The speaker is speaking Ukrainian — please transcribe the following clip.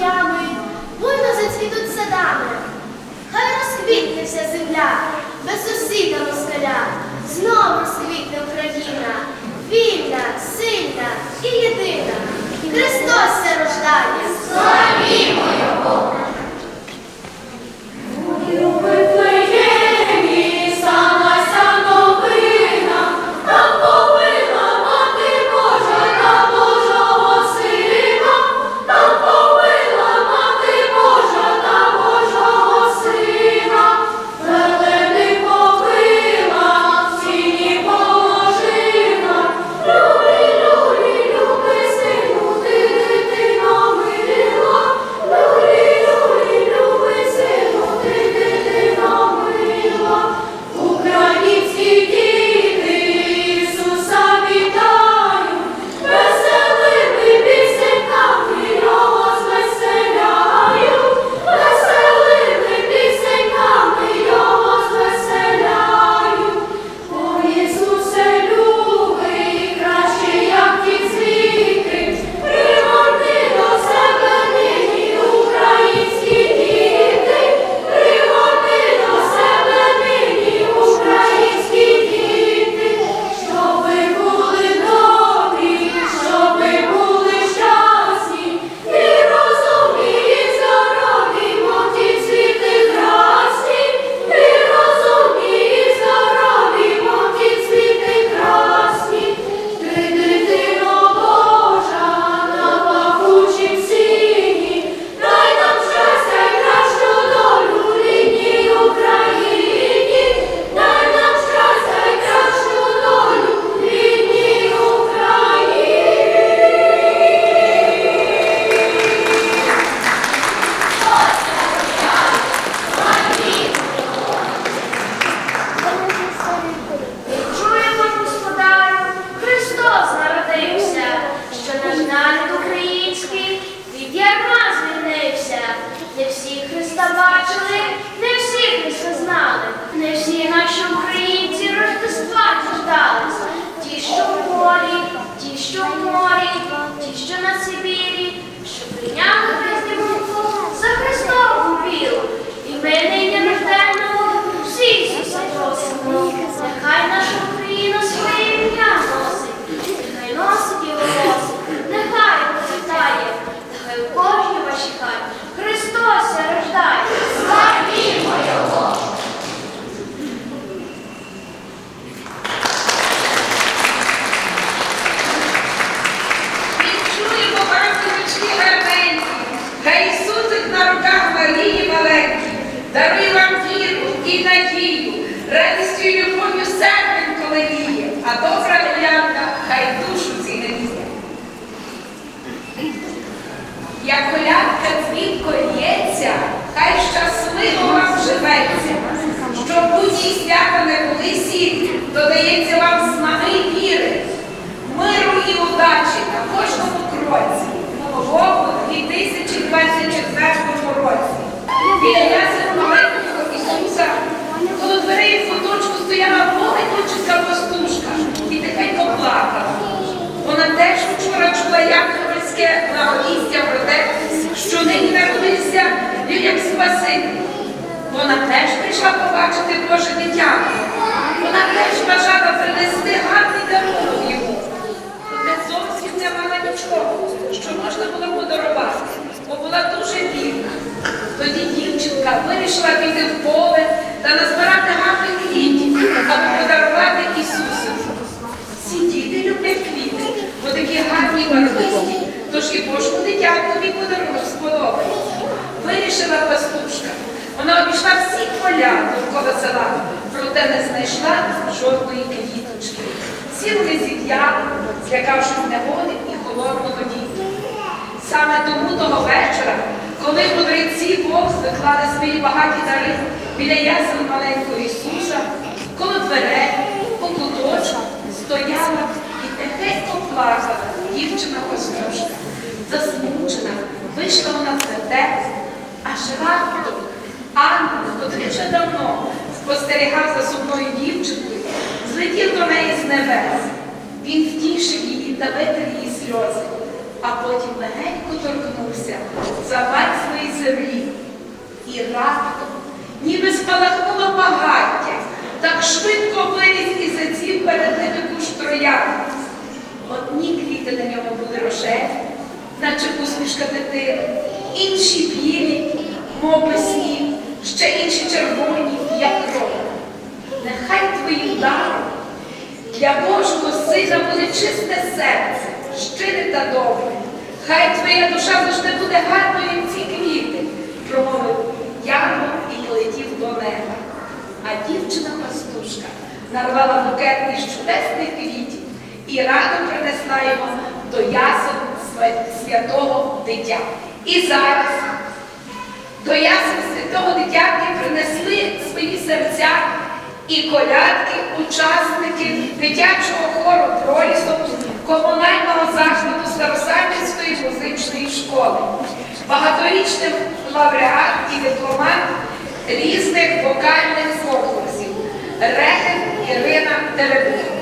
ями, буйно зацвітуть садами. Хай розквітне вся земля, без сусіда москаля, знову розквітне Україна, вільна, сильна і єдина. Христос се рождає. І любов'ю серпень колеє, а добра колянка хай душу ціненіє. Як колядка дзвінко лється, хай щасливо вам живеться, щоб будь-і свята не були колисі, додається вам дівчинка вирішила піти в поле та назбирати гарних квітів, аби подарувати Ісусу. Ці діти люблять квіти, бо такі гарні барвисті, тож і Божому дитяткові подарунок сподобається. Вирішила пастушка. Вона обійшла всі поля довкола села, проте не знайшла жодної квіточки. Ціле зів'яли, злякавшись негоди і холодного діту. Саме тому того вечора, коли мудреці Бог заклали свої багаті дари біля ясен маленького Ісуса, коло дверей, по куточку, стояла і тихенько плакала дівчина пастушка. Засмучена, вийшла вона в вертеп, аж раптом ангел, котрий вже давно спостерігав за сумною дівчинкою, злетів до неї з небес. Він втішив її та витер її сльози, а потім легенько торкнувся замерзлої землі. І раптом, ніби спалахнуло багаття, так швидко виліз і заців перед ними куш троян. Одні квіти на ньому були рожеві, наче усмішка дитини, інші білі, щире. Хай твоя душа завжди буде гарною ці квіти, промовив Янгол і полетів до неба. А дівчина пастушка нарвала букет із чудесних квітів і радо принесла його до ясен святого дитя. І зараз до ясен святого дитятки принесли свої серця і колядки, учасники дитячого хору пролісу комунального закладу Старосам'янської музичної школи, багаторічний лауреат і дипломат різних вокальних конкурсів Рехен Ірина Теребуха.